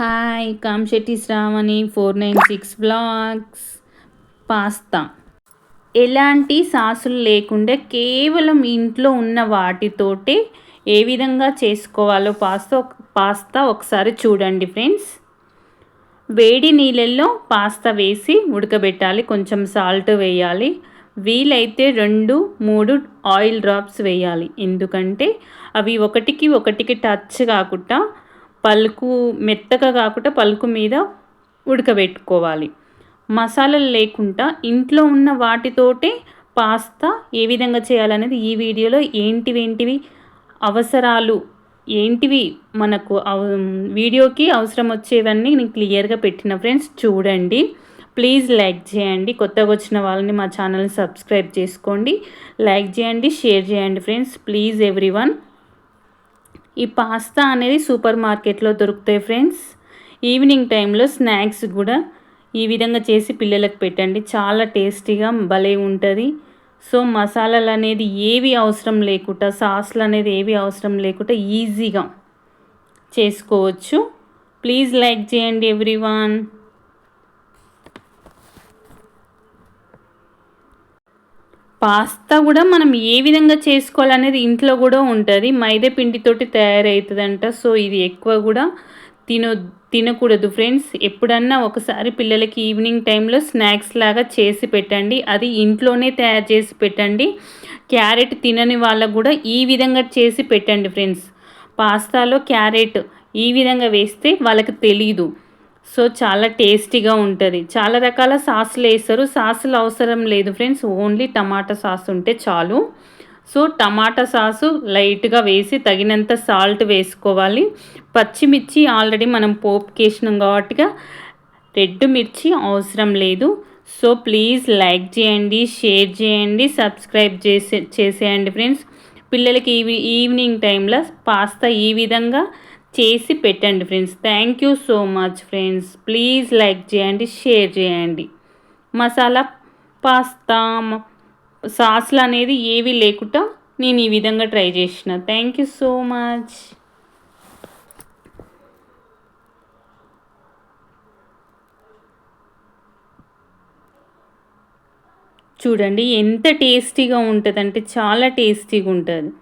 Hi Kamasetti Sravani four nine six blogs pasta ఎలాంటి సాసులు లేకుండా కేవలం ఇంట్లో ఉన్న వాటితోటే ఏ విధంగా చేసుకోవాలో పాస్తా పాస్తా ఒకసారి చూడండి ఫ్రెండ్స్. వేడి నీళ్ళల్లో పాస్తా వేసి ఉడకబెట్టాలి. కొంచెం సాల్ట్ వేయాలి. వీలైతే రెండు మూడు ఆయిల్ డ్రాప్స్ వేయాలి. ఎందుకంటే అవి ఒకటికి ఒకటికి టచ్ కాకుండా పలుకు మెత్తగా కాకుండా పలుకు మీద ఉడకబెట్టుకోవాలి. మసాలాలు లేకుండా ఇంట్లో ఉన్న వాటితోటే పాస్తా ఏ విధంగా చేయాలనేది ఈ వీడియోలో ఏంటివేంటివి అవసరాలు ఏంటివి మనకు వీడియోకి అవసరం వచ్చేవన్నీ నేను క్లియర్గా పెట్టిన ఫ్రెండ్స్ చూడండి. ప్లీజ్ లైక్ చేయండి. కొత్తగా వచ్చిన వాళ్ళని మా ఛానల్ని సబ్స్క్రైబ్ చేసుకోండి. లైక్ చేయండి షేర్ చేయండి ఫ్రెండ్స్. ప్లీజ్ ఎవ్రీ ఈ పాస్తా అనేది సూపర్ మార్కెట్లో దొరుకుతాయి ఫ్రెండ్స్. ఈవినింగ్ టైంలో స్నాక్స్ కూడా ఈ విధంగా చేసి పిల్లలకు పెట్టండి. చాలా టేస్టీగా భలే ఉంటుంది. సో మసాలాలు అనేది ఏవి అవసరం లేకుండా సాస్లు అనేది ఏవి అవసరం లేకుండా ఈజీగా చేసుకోవచ్చు. ప్లీజ్ లైక్ చేయండి ఎవ్రీవన్. పాస్తా కూడా మనం ఏ విధంగా చేసుకోవాలనేది ఇంట్లో కూడా ఉంటుంది. మైదా పిండితోటి తయారవుతుందంట సో ఇది ఎక్కువ కూడా తినొ తినకూడదు ఫ్రెండ్స్. ఎప్పుడన్నా ఒకసారి పిల్లలకి ఈవినింగ్ టైంలో స్నాక్స్ లాగా చేసి పెట్టండి. అది ఇంట్లోనే తయారు చేసి పెట్టండి. క్యారెట్ తినని వాళ్ళకు కూడా ఈ విధంగా చేసి పెట్టండి ఫ్రెండ్స్. పాస్తాలో క్యారెట్ ఈ విధంగా వేస్తే వాళ్ళకి తెలీదు. సో చాలా టేస్టీగా ఉంటుంది. చాలా రకాల సాసులు వేస్తారు. సాసులు అవసరం లేదు ఫ్రెండ్స్. ఓన్లీ టమాటా సాస్ ఉంటే చాలు. సో టమాటా సాసు లైట్గా వేసి తగినంత సాల్ట్ వేసుకోవాలి. పచ్చిమిర్చి ఆల్రెడీ మనం పోపుకేసినాం కాబట్టిగా రెడ్ మిర్చి అవసరం లేదు. సో ప్లీజ్ లైక్ చేయండి షేర్ చేయండి సబ్స్క్రైబ్ చేసే చేసేయండి ఫ్రెండ్స్. పిల్లలకి ఈవి ఈవినింగ్ టైంలో పాస్తా ఈ విధంగా చేసి పెట్టండి friends. Thank you so much friends please like చేయండి షేర్ చేయండి. మసాలా పాస్తా సాస్లు అనేది ఏవి లేకుండా నేను ఈ విధంగా ట్రై చేసిన. థ్యాంక్ యూ సో మచ్ చూడండి ఎంత టేస్టీగా ఉంటుందంటే చాలా టేస్టీగా ఉంటుంది.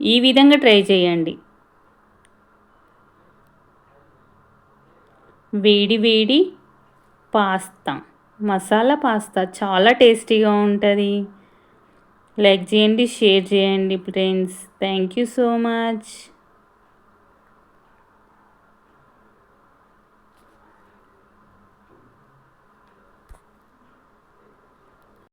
ఈ విధంగా ట్రై చేయండి. వేడి వేడి పాస్తా. మసాలా పాస్తా చాలా టేస్టీగా ఉంటుంది. లైక్ చేయండి షేర్ చేయండి friends. Thank you so much.